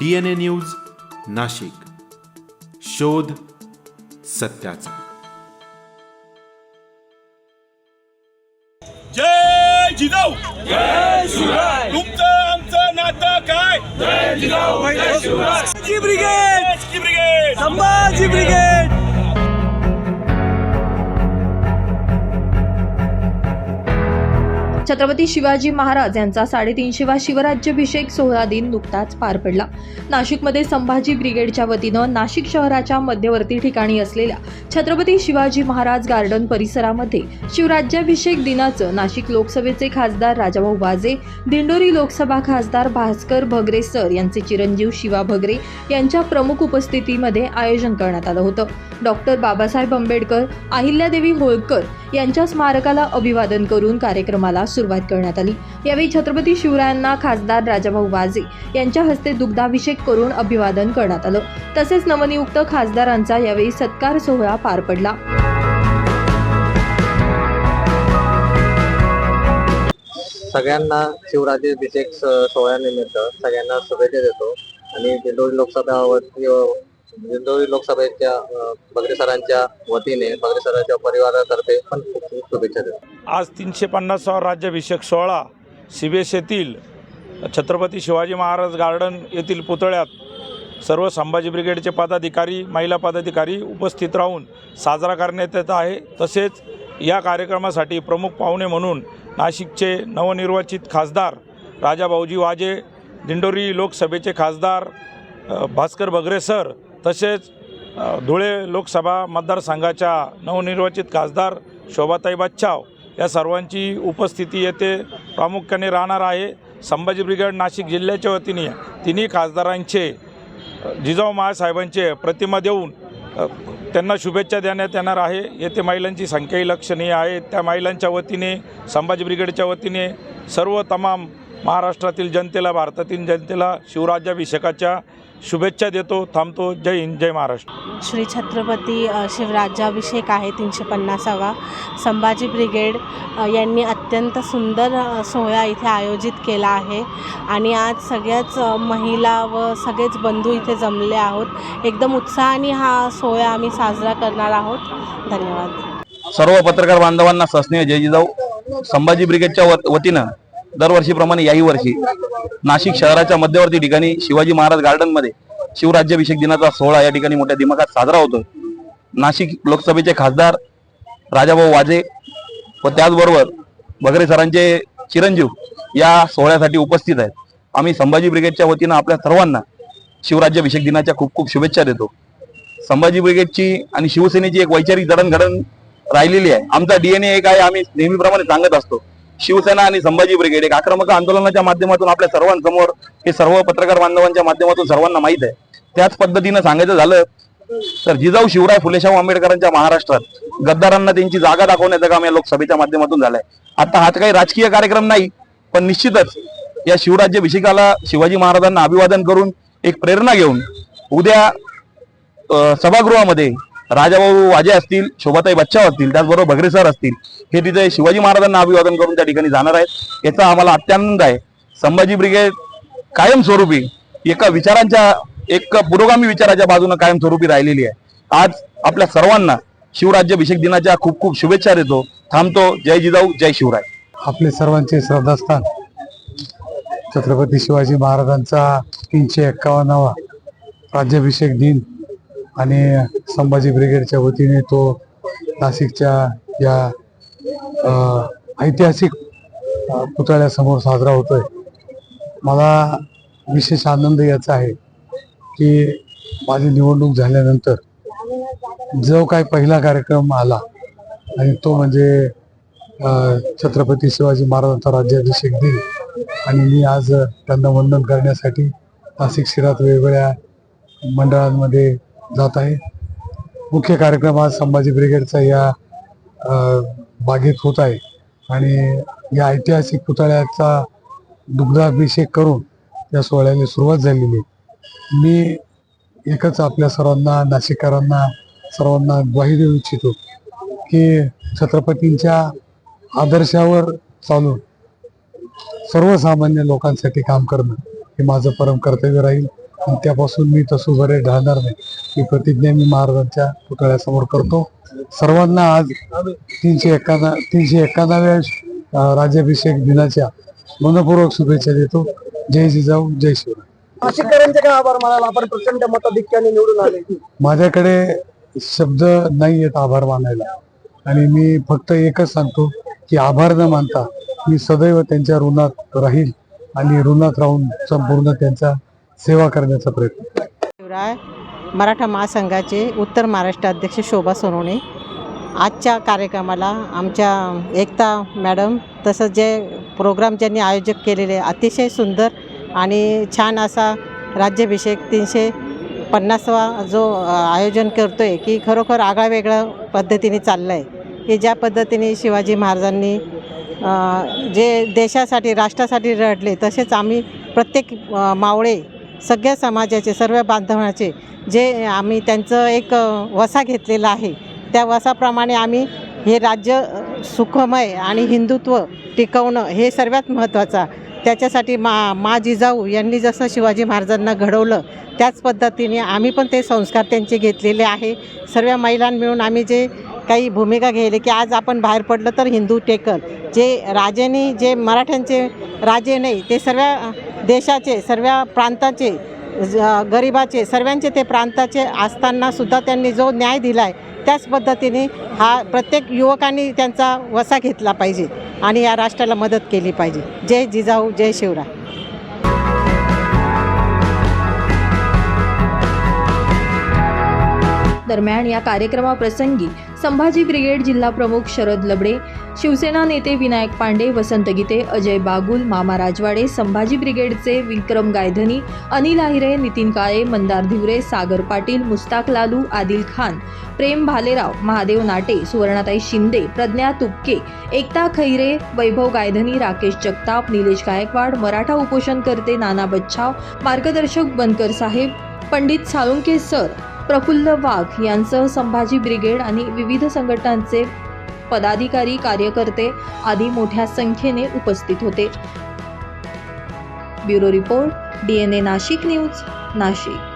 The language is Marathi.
DNA news Nashik. शोध सत्याचा. जय जिजाऊ! जय शिवराय! तुमचं आमचं नातं काय? जय जिजाऊ! जय Shivray. Sambhaji brigade brigade! Sambhaji brigade! Chhatrapati Shivaji Maharaj यांचा साडेतीनशेवा शिवराज्याभिषेक सोहळा दिन नुकताच पार पडला. नाशिकमध्ये संभाजी ब्रिगेडच्या वतीनं नाशिक शहराच्या मध्यवर्ती ठिकाणी असलेल्या छत्रपती शिवाजी महाराज गार्डन परिसरामध्ये शिवराज्याभिषेक दिनाचं नाशिक लोकसभेचे खासदार राजाभाऊ वाजे दिंडोरी लोकसभा खासदार भास्कर भगरे सर यांचे चिरंजीव शिवा भगरे यांच्या प्रमुख उपस्थितीमध्ये आयोजन करण्यात आलं होतं. डॉक्टर बाबासाहेब आंबेडकर अहिल्यादेवी होळकर यांच्या स्मारकाला अभिवादन करून कार्यक्रमाला सुरुवात करण्यात आली. यावेळी छत्रपती शिवरायांना खासदार राजाभाऊ वाजे यांच्या हस्ते दुग्धाभिषेक करून अभिवादन करण्यात आलं. तसेच नवनियुक्त खासदारांचा यावेळी सत्कार सोहळा पार पडला. सगळ्यांना शिवराज्याभिषेक स- सोहळ्यानिमित्त सगळ्यांना शुभेच्छा देतो. आणि दिंडोरी लोकसभा वती- दिंडोरी लोकसभेच्या अ, सरांच्या वतीने बगरे सरांच्या परिवारातर्फे पण खूप खूप शुभेच्छा देतो. आज तीनशे पन्नासावा राज्याभिषेक सोहळा सिबेस येथील छत्रपती शिवाजी महाराज गार्डन येथील पुतळ्यात सर्व संभाजी ब्रिगेडचे पदाधिकारी महिला पदाधिकारी उपस्थित राहून साजरा करण्यात येत आहे. तसेच या कार्यक्रमासाठी प्रमुख पाहुणे म्हणून नाशिकचे नवनिर्वाचित खासदार राजाभाऊजी वाजे दिंडोरी लोकसभेचे खासदार भास्कर बगरे सर तसेच धुळे लोकसभा मतदारसंघाच्या नवनिर्वाचित खासदार शोभाताई बच्चाव या सर्वांची उपस्थिती येथे प्रामुख्याने राहणार आहे. संभाजी ब्रिगेड नाशिक जिल्ह्याच्या वतीने तिन्ही खासदारांचे जिजाऊ महासाहेबांचे प्रतिमा देऊन त्यांना शुभेच्छा देण्यात येणार आहे. येथे महिलांची संख्याही लक्षणीय आहे. त्या महिलांच्या वतीने संभाजी ब्रिगेडच्या वतीने सर्व तमाम महाराष्ट्रातील जनतेला भारतातील जनतेला शिवराज्याभिषेकाच्या शुभेच्छा देतो. थांबतो. जय हिंद जय महाराष्ट्र. श्री छत्रपती शिवराज्याभिषेक आहे तीनशे पन्नासावा. संभाजी ब्रिगेड यांनी अत्यंत सुंदर सोहळा इथे आयोजित केला आहे. आणि आज सगळ्याच महिला व सगळेच बंधू इथे जमले आहोत. एकदम उत्साहाने हा सोहळा आम्ही साजरा करणार आहोत. धन्यवाद. सर्व पत्रकार बांधवांना सस्नेह. जय जिजाऊ. संभाजी ब्रिगेडच्या वत- वतीनं दरवर्षीप्रमाणे याही वर्षी नाशिक शहराच्या मध्यवर्ती ठिकाणी शिवाजी महाराज गार्डनमध्ये शिवराज्याभिषेक दिनाचा सोहळा या ठिकाणी मोठ्या दिमागात साजरा होतो नाशिक लोकसभेचे खासदार राजाभाऊ वाजे व त्याचबरोबर बगरे सरांचे चिरंजीव या सोहळ्यासाठी उपस्थित आहेत. आम्ही संभाजी ब्रिगेडच्या वतीनं आपल्या सर्वांना शिवराज्याभिषेक दिनाच्या खूप खूप शुभेच्छा देतो. संभाजी ब्रिगेडची आणि शिवसेनेची एक वैचारिक जडणघडण राहिलेली आहे. आमचा डीएनए एक आहे आम्ही नेहमीप्रमाणे सांगत असतो. शिवसेना आणि संभाजी ब्रिगेड एक आक्रमक आंदोलनाच्या माध्यमातून आपल्या सर्वांसमोर हे सर्व पत्रकार बांधवांच्या माध्यमातून सर्वांना माहीत आहे. त्याच पद्धतीनं सांगायचं झालं तर जिजाऊ शिवराय फुलेशाहू आंबेडकरांच्या महाराष्ट्रात गद्दारांना त्यांची जागा दाखवण्याचं काम या लोकसभेच्या माध्यमातून झालंय. आता हा काही राजकीय कार्यक्रम नाही पण निश्चितच या शिवराज्याभिषेकाला शिवाजी महाराजांना अभिवादन करून एक प्रेरणा घेऊन उद्या सभागृहामध्ये राजाभाऊ वाजे असतील शोभाताई बच्चाव असतील त्याचबरोबर भगरे सर असतील हे तिथे शिवाजी महाराजांना अभिवादन करून त्या ठिकाणी जाणार आहेत. याचा आम्हाला अत्यानंद आहे. संभाजी ब्रिगेड कायमस्वरूपी एका विचारांच्या एक पुरोगामी विचाराच्या बाजूने कायमस्वरूपी राहिलेली आहे. आज आपल्या सर्वांना शिवराज्याभिषेक दिनाच्या खूप खूप शुभेच्छा देतो. थांबतो. जय जिजाऊ जय शिवराय. आपले सर्वांचे श्रद्धास्थान. छत्रपती शिवाजी महाराजांचा तीनशे एक्कावन्नावा राज्याभिषेक दिन आणि संभाजी ब्रिगेडच्या वतीने तो नाशिकच्या या ऐतिहासिक पुतळ्यासमोर साजरा होतोय. मला विशेष आनंद याचा आहे की माझी निवडणूक झाल्यानंतर जो काय पहिला कार्यक्रम आला आणि तो म्हणजे छत्रपती शिवाजी महाराजांचा राज्याभिषेक दिन आणि मी आज त्यांना वंदन करण्यासाठी नाशिक शहरात वेगवेगळ्या मंडळांमध्ये जात आहे. मुख्य कार्यक्रम आज संभाजी ब्रिगेडचा या बागेत होत आहे. आणि या ऐतिहासिक पुतळ्याचा दुग्धाभिषेक करून या सोहळ्याला सुरुवात झालेली आहे. मी एकच आपल्या सर्वांना नाशिककरांना सर्वांना ग्वाही देऊ इच्छितो की छत्रपतींच्या आदर्शावर चालून सर्वसामान्य लोकांसाठी काम करणं हे माझं परम कर्तव्य राहील. त्यापासून मी तसं बरे ढळणार नाही. ही प्रतिज्ञा मी महाराजांच्या पुतळ्यासमोर करतो. सर्वांना आज तीनशे एकावन्न तीनशे एकावन्नाव्या अं, राज्याभिषेक दिनाच्या मनपूर्वक शुभेच्छा देतो. जय जिजाऊ जय शिवराय. नाशिककरांचे काय आभार मानायला? आपण प्रचंड मताधिक्याने निवडून आले. माझ्याकडे शब्द नाही आहेत आभार मानायला. आणि मी फक्त एकच सांगतो की आभार न मानता मी सदैव त्यांच्या ऋणात राहील आणि ऋणात राहून संपूर्ण त्यांचा सेवा करण्याचा प्रयत्न. शिवराय मराठा महासंघाचे उत्तर महाराष्ट्र अध्यक्ष शोभा सोनवणे. आजच्या कार्यक्रमाला आमच्या एकता मॅडम तसंच जे प्रोग्राम ज्यांनी आयोजक केलेले अतिशय सुंदर आणि छान असा राज्याभिषेक तीनशे पन्नासवा जो आयोजन करतो आहे की खरोखर आगळा पद्धतीने चाललं आहे की ज्या पद्धतीने शिवाजी महाराजांनी जे देशासाठी राष्ट्रासाठी रडले तसेच आम्ही प्रत्येक मावळे सगळ्या समाजाचे सर्व बांधवाचे जे आम्ही त्यांचं एक वसा घेतलेला आहे त्या वसाप्रमाणे आम्ही हे राज्य सुखमय आणि हिंदुत्व टिकवणं हे सर्वात महत्त्वाचं त्याच्यासाठी मा मा जिजाऊ यांनी जसं शिवाजी महाराजांना घडवलं त्याच पद्धतीने आम्ही पण ते संस्कार त्यांचे घेतलेले आहे. सर्व महिलां मिळून आम्ही जे काही भूमिका घ्यायली की आज आपण बाहेर पडलं तर हिंदू टेकल जे राजेनी जे मराठ्यांचे राजे नाही ते सर्व देशाचे सर्व प्रांताचे ज- गरिबाचे सर्वांचे ते प्रांताचे असतानासुद्धा त्यांनी जो न्याय दिला आहे त्याच पद्धतीने हा प्रत्येक युवकांनी त्यांचा वसा घेतला पाहिजे आणि या राष्ट्राला मदत केली पाहिजे. जय जिजाऊ जय शिवराय. दरम्यान या कार्यक्रमाप्रसंगी संभाजी ब्रिगेड जिल्हा प्रमुख शरद लबडे शिवसेना नेते विनायक पांडे वसंत गीते अजय बागुल मामा राजवाडे संभाजी ब्रिगेडचे विक्रम गायधनी अनिल आहिरे नितीन काळे मंदार धिवरे सागर पाटील मुस्ताक लालू आदिल खान प्रेम भालेराव महादेव नाटे सुवर्णाताई शिंदे प्रज्ञा तुपके एकता खैरे वैभव गायधनी राकेश जगताप निलेश गायकवाड मराठा उपोषणकर्ते नाना बच्छाव मार्गदर्शक बनकर साहेब पंडित साळुंके सर प्रफुल्ल वाघ यांसह संभाजी ब्रिगेड आणि विविध संघटनांचे पदाधिकारी कार्यकर्ते आदी मोठ्या संख्येने उपस्थित होते. Bureau report D N A Nashik news Nashik.